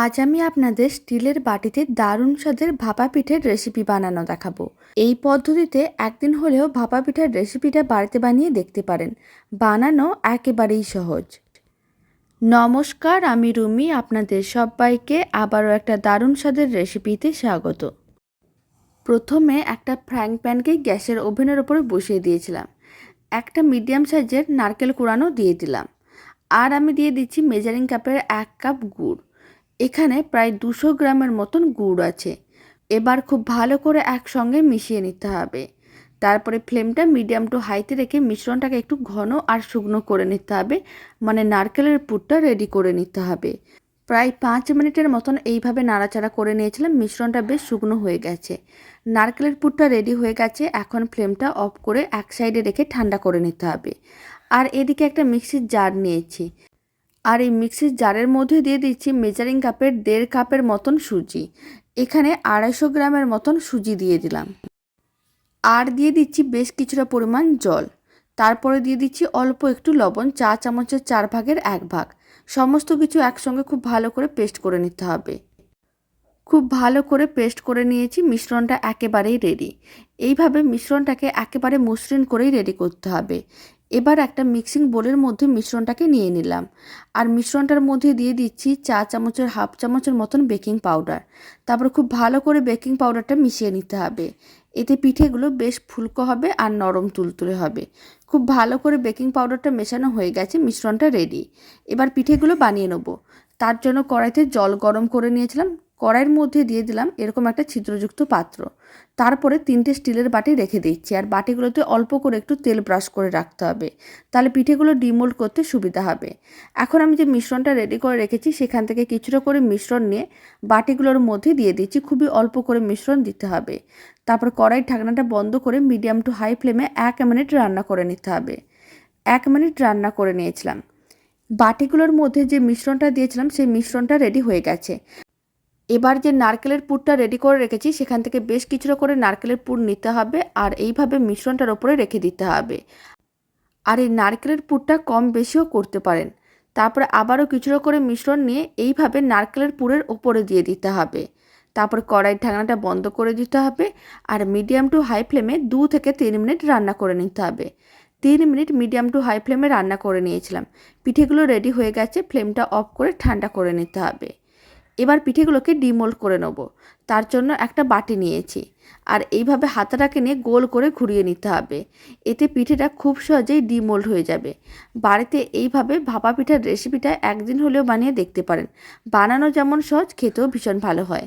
আজ আমি আপনাদের স্টিলের বাটিতে দারুণ স্বাদের ভাপা পিঠের রেসিপি বানানো দেখাবো। এই পদ্ধতিতে একদিন হলেও ভাপা পিঠার রেসিপিটা বাড়িতে বানিয়ে দেখতে পারেন। বানানো একেবারেই সহজ। নমস্কার, আমি রুমি, আপনাদের সবাইকে আবারও একটা দারুণ স্বাদের রেসিপিতে স্বাগত। প্রথমে একটা ফ্রাইং প্যানকে গ্যাসের ওভেনের ওপরে বসিয়ে দিয়েছিলাম। একটা মিডিয়াম সাইজের নারকেল কোড়ানো দিয়ে দিলাম। আর আমি দিয়ে দিচ্ছি মেজারিং কাপের এক কাপ গুড়। এখানে প্রায় দুশো গ্রামের মতন গুড় আছে। এবার খুব ভালো করে একসঙ্গে মিশিয়ে নিতে হবে। তারপরে ফ্লেমটা মিডিয়াম টু হাইতে রেখে মিশ্রণটাকে একটু ঘন আর শুকনো করে নিতে হবে। মানে নারকেলের পুরটা রেডি করে নিতে হবে। প্রায় পাঁচ মিনিটের মতন এইভাবে নাড়াচাড়া করে নিয়েছিলাম, মিশ্রণটা বেশ শুকনো হয়ে গেছে। নারকেলের পুরটা রেডি হয়ে গেছে, এখন ফ্লেমটা অফ করে এক সাইডে রেখে ঠান্ডা করে নিতে হবে। আর এদিকে একটা মিক্সির জার নিয়েছি। আর এই মিক্সির জারের মধ্যে দিয়ে দিচ্ছি মেজারিং কাপের দেড় কাপের মতন সুজি। এখানে আড়াইশো গ্রামের মতন সুজি দিয়ে দিলাম। আর দিয়ে দিচ্ছি বেশ কিছুটা পরিমাণ জল। তারপরে দিয়ে দিচ্ছি অল্প একটু লবণ, চা চামচের চার ভাগের এক ভাগ। সমস্ত কিছু একসঙ্গে খুব ভালো করে পেস্ট করে নিতে হবে। খুব ভালো করে পেস্ট করে নিয়েছি, মিশ্রণটা একেবারেই রেডি এইভাবে মিশ্রণটাকে একেবারে মসৃণ করেই রেডি করতে হবে। এবার একটা মিক্সিং বোলের মধ্যে মিশ্রণটাকে নিয়ে নিলাম। আর মিশ্রণটার মধ্যে দিয়ে দিচ্ছি চা চামচের হাফ চামচের মতন বেকিং পাউডার। তারপর খুব ভালো করে বেকিং পাউডারটা মিশিয়ে নিতে হবে। এতে পিঠেগুলো বেশ ফুলকো হবে আর নরম তুলতুলে হবে। খুব ভালো করে বেকিং পাউডারটা মেশানো হয়ে গেছে, মিশ্রণটা রেডি। এবার পিঠেগুলো বানিয়ে নেব। তার জন্য কড়াইতে জল গরম করে নিয়েছিলাম কড়াইয়ের মধ্যে দিয়ে দিলাম এরকম একটা ছিদ্রযুক্ত পাত্র। তারপরে তিনটে স্টিলের বাটি রেখে দিচ্ছি আর বাটিগুলোতে অল্প করে একটু তেল ব্রাশ করে রাখতে হবে। তাহলে পিঠেগুলো ডিমোল্ড করতে সুবিধা হবে। এখন আমি যে মিশ্রণটা রেডি করে রেখেছি সেখান থেকে কিছুটা করে মিশ্রণ নিয়ে বাটিগুলোর মধ্যে দিয়ে দিচ্ছি, খুবই অল্প করে মিশ্রণ দিতে হবে। তারপর কড়াই ঢাকনাটা বন্ধ করে মিডিয়াম টু হাই ফ্লেমে এক মিনিট রান্না করে নিতে হবে। এক মিনিট রান্না করে নিয়েছিলাম। বাটিগুলোর মধ্যে যে মিশ্রণটা দিয়েছিলাম সেই মিশ্রণটা রেডি হয়ে গেছে। এবার যে নারকেলের পুরটা রেডি করে রেখেছি, সেখান থেকে বেশ কিছুটা করে নারকেলের পুর নিতে হবে আর এইভাবে মিশ্রণটার ওপরে রেখে দিতে হবে। আর এই নারকেলের পুরটা কম বেশিও করতে পারেন। তারপরে আবারও কিছুটা করে মিশ্রণ নিয়ে এইভাবে নারকেলের পুরের ওপরে দিয়ে দিতে হবে। তারপর কড়াই ঢাকনাটা বন্ধ করে দিতে হবে আর মিডিয়াম টু হাই ফ্লেমে দু থেকে তিন মিনিট রান্না করে নিতে হবে। তিন মিনিট মিডিয়াম টু হাই ফ্লেমে রান্না করে নিয়েছিলাম। পিঠেগুলো রেডি হয়ে গেছে ফ্লেমটা অফ করে ঠান্ডা করে নিতে হবে। এবার পিঠেগুলোকে ডিমোল্ড করে নেব। তার জন্য একটা বাটি নিয়েছি। আর এইভাবে হাতাটাকে নিয়ে গোল করে ঘুরিয়ে নিতে হবে। এতে পিঠেটা খুব সহজেই ডিমোল্ড হয়ে যাবে। বাড়িতে এইভাবে ভাপা পিঠার রেসিপিটা একদিন হলেও বানিয়ে দেখতে পারেন। বানানো যেমন সহজ, খেতেও ভীষণ ভালো হয়।